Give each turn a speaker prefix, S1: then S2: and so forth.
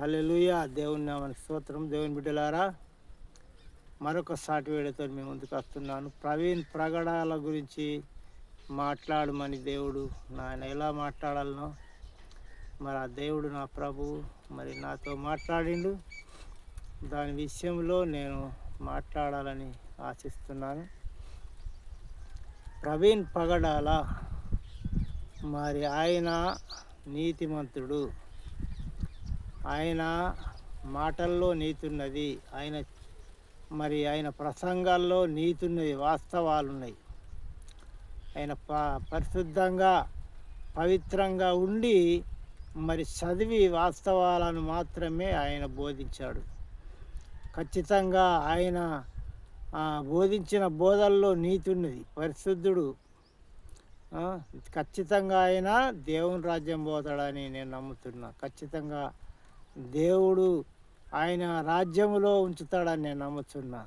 S1: హల్లెలూయా. దేవుని నామని స్తోత్రం. దేవుని బిడ్డలారా మరొక సాటి వేడితో మేము ముందుకు వస్తున్నాను. ప్రవీణ్ ప్రగడాల గురించి మాట్లాడమని దేవుడు నాయన ఎలా మాట్లాడాలనో మరి ఆ దేవుడు నా ప్రభు మరి నాతో మాట్లాడిండు. దాని విషయంలో నేను మాట్లాడాలని ఆశిస్తున్నాను. ప్రవీణ్ పగడాల మరి ఆయన నీతిమంతుడు. ఆయన మాటల్లో నీతున్నది. ఆయన మరి ఆయన ప్రసంగాల్లో నీతున్నది వాస్తవాలున్నాయి. వాస్తవాలు ఉన్నాయి ఆయన ప పరిశుద్ధంగా పవిత్రంగా ఉండి మరి చదివి వాస్తవాలను మాత్రమే ఆయన బోధించాడు. ఖచ్చితంగా ఆయన బోధించిన బోధల్లో నీతున్నది. పరిశుద్ధుడు ఖచ్చితంగా ఆయన దేవుని రాజ్యం పోతాడని నేను నమ్ముతున్నా. ఖచ్చితంగా దేవుడు ఆయన రాజ్యములో ఉంచుతాడని నేను నమ్ముతున్నా